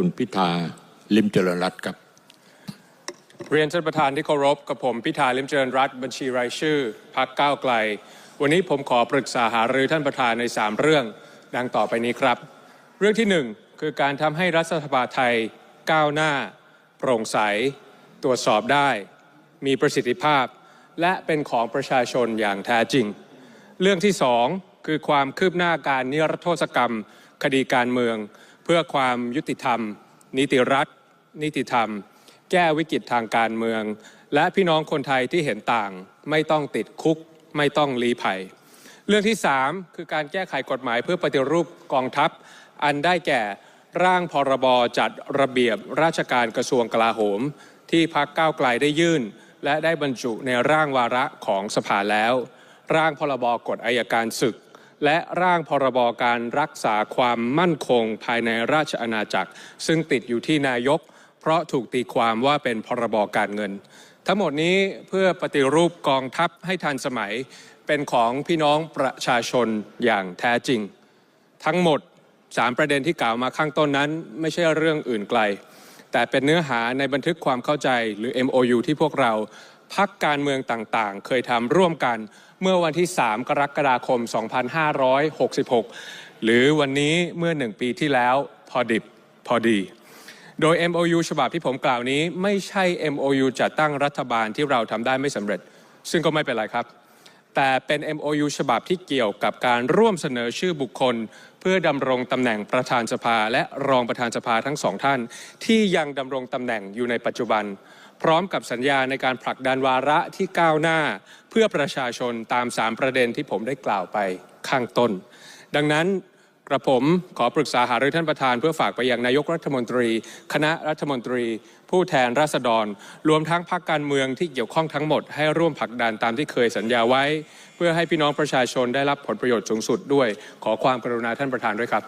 คุณพิธาลิมเจริญรัตน์ครับ เรียนท่านประธานที่เคารพกับผมพิธาลิมเจริญรัตน์บัญชีรายชื่อพักก้าวไกล วันนี้ผมขอปรึกษาหารือท่านประธานใน 3 เรื่อง ดังต่อไปนี้ครับ เรื่องที่ 1 คือการทำให้รัฐสภาไทยก้าวหน้า โปร่งใส ตรวจสอบได้ มีประสิทธิภาพ และเป็นของประชาชนอย่างแท้จริง เรื่องที่สองคือความคืบหน้าการนิรโทษกรรม คดีการเมือง เพื่อความยุติธรรม นิติรัฐ นิติธรรม แก้วิกฤตทางการเมือง และพี่น้องคนไทยที่เห็นต่าง ไม่ต้องติดคุก ไม่ต้องลี้ภัย เรื่องที่ 3 คือการแก้ไขกฎหมายเพื่อปฏิรูปกองทัพ อันได้แก่ร่างพรบจัดระเบียบราชการกระทรวงกลาโหม ที่พักก้าวไกลได้ยื่น และได้บรรจุในร่างวาระของสภาแล้ว ร่างพรบกฎอายการศึก และร่างพรบการรักษาความมั่นคงภายในราชอาณาจักร ซึ่งติดอยู่ที่นายก เพราะถูกตีความว่าเป็นพรบการเงิน ทั้งหมดนี้เพื่อปฏิรูปกองทัพให้ทันสมัยเป็นของพี่น้องประชาชนอย่างแท้จริง ทั้งหมด3ประเด็นที่กล่าวมาข้างต้นนั้น ไม่ใช่เรื่องอื่นไกล แต่เป็นเนื้อหาในบันทึกความเข้าใจหรือ MOU ที่พวกเรา พักการเมืองต่างๆ เคยทำร่วมกันเมื่อวันที่ 3 กรกฎาคม 2566 หรือวันนี้เมื่อหนึ่งปีที่แล้วพอดิบพอดี โดย MOU ฉบับที่ผมกล่าวนี้ไม่ใช่ MOU จัดตั้งรัฐบาลที่เราทำได้ไม่สำเร็จ ซึ่งก็ไม่เป็นไรครับ แต่เป็น MOU ฉบับที่เกี่ยวกับการร่วมเสนอชื่อบุคคล เพื่อดำรงตำแหน่งประธานสภาและรองประธานสภาทั้งสองท่าน ที่ยังดำรงตำแหน่งอยู่ในปัจจุบัน พร้อมกับสัญญาในการผลักดันวาระที่ก้าวหน้า เพื่อประชาชนตาม 3 ประเด็นที่ผมได้กล่าวไปข้างต้น ดังนั้นกระผมขอปรึกษาหารือท่านประธาน เพื่อฝากไปยังนายกรัฐมนตรี คณะรัฐมนตรี ผู้แทนราษฎร รวมทั้งพรรคการเมืองที่เกี่ยวข้องทั้งหมดให้ร่วมผลักดันตามที่เคยสัญญาไว้ เพื่อให้พี่น้องประชาชนได้รับผลประโยชน์สูงสุดด้วย ขอความกรุณาท่านประธานด้วยครับ